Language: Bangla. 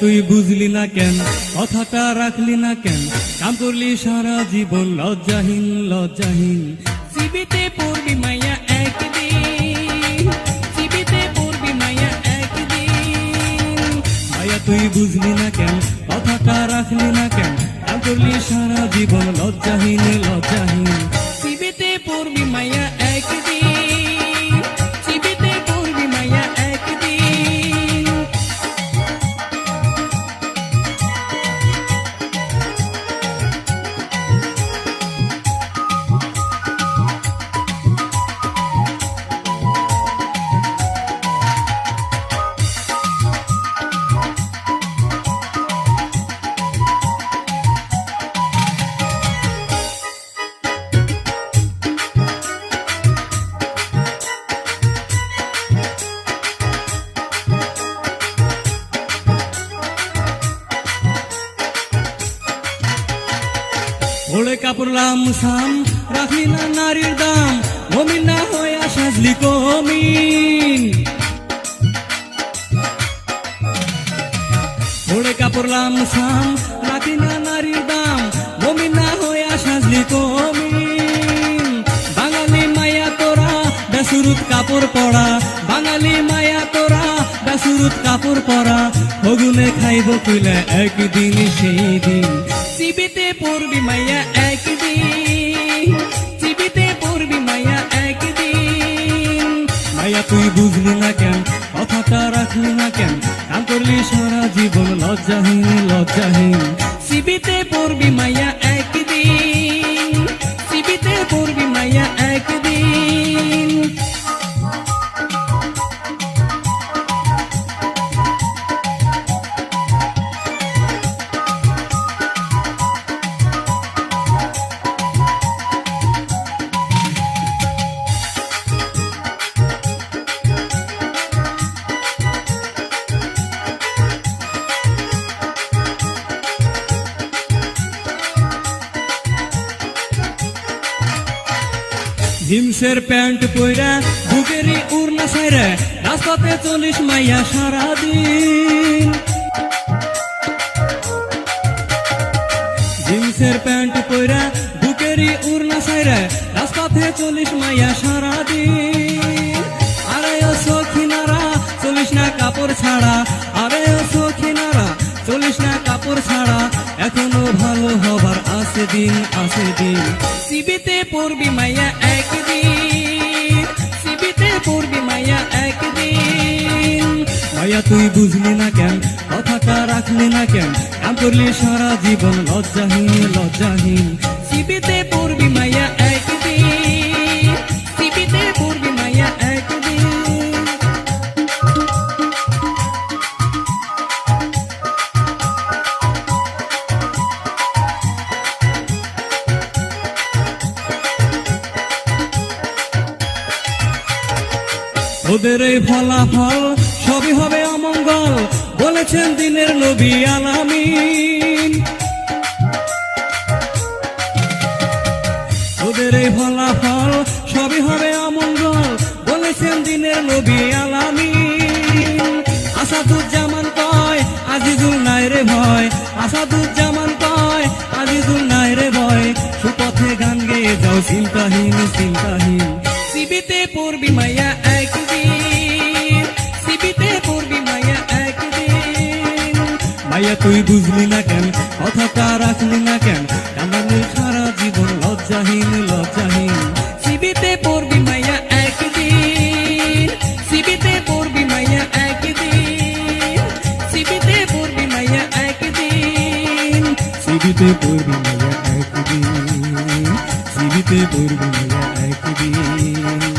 তুই বুঝলি না কেন? কথাটা রাখলি না কেন? কাম করলি সারা জীবন লজ্জাহীন লজ্জাহীন। জীবিতে পড়বি মাইয়া একদিন। জীবিতে পড়বি মাইয়া একদিন। ভাইয়া তুই বুঝলি না কেন? কথাটা রাখলি না কেন? কাম করলি সারা জীবন লজ্জাহীন লজ্জাহীন। জীবিতে পড়বি মাইয়া একদিন। ওড়ে কাপড় লাম সাম রাখলি না নারীর দাম, মমিন না হইয়া সাজলি কমিন। ওড়ে কাপড় লাম সাম রাখলি না নারীর দাম, মমিন না হইয়া সাজলি কমিন। বাঙালি মায়া তোরা, বেসুরুত কাপড় পরা। বাঙালি মায়া তোরা, বেসুরুত কাপড় পরা। হগুনে খাইব কইলে, একদিন সেই দিন। জীবিতে পড়বি মাইয়া একদিন চিবিতে পড়বি মাইয়া একদিন মাইয়া তুই বুঝলি না কেন কথাটা রাখলি না কেন কাম করলি সারা জীবন লজ্জাহীন লজ্জাহীন চিবিতে পড়বি মাইয়া একদিন জিন্সের প্যান্ট পইরা বুকেরই উড়না সাইরে রাস্তাতে চলিস মাইয়া সারাদিন। জিন্সের প্যান্ট পইরা বুকেরই উড়না সাইরে রাস্তাতে চলিস মাইয়া সারাদিন। আরে ও সখিনারা চলিস না কাপড় ছাড়া দিন আছে দিন। জীবিতে পড়বি মাইয়া একদিন। জীবিতে পড়বি মাইয়া একদিন। ভাইয়া তুই বুঝলি না কেন? কথাটা রাখলি না কেন? কাম করলি সারা জীবন লজ্জাহীন লজ্জাহীন। জীবিতে পড়বি মাইয়া একদিন। জীবিতে পড়বি ওদের এই ফলাফল সবই হবে অমঙ্গল, বলেছেন দিনের নবী আলামিন। ওদের এই ফলাফল সবই হবে অমঙ্গল, বলেছেন দিনের নবী আলামিন। আসাদুজ্জামান কয়, আজিজুল নাই রে ভয়। আসাদুজ্জামান কয়, আজিজুল নাই রে ভয়। সুপথে গান গেয়ে যাও চিন্তাহীন চিন্তাহীন জীবিতে পড়বি মাইয়া একদিন মাইয়া তুই বুঝলি না কেন? কথাটা রাখলি না কেন? কামানি সারা জীবন লজ্জাহীন লজ্জাহীন। জীবিতে পড়বি মাইয়া একদিন। জীবিতে পড়বি মাইয়া একদিন। জীবিতে পড়বি মাইয়া একদিন। সিবিতে পড়বি মাইয়া একদিন। সিবিতে পড়বি মাইয়া একদিন।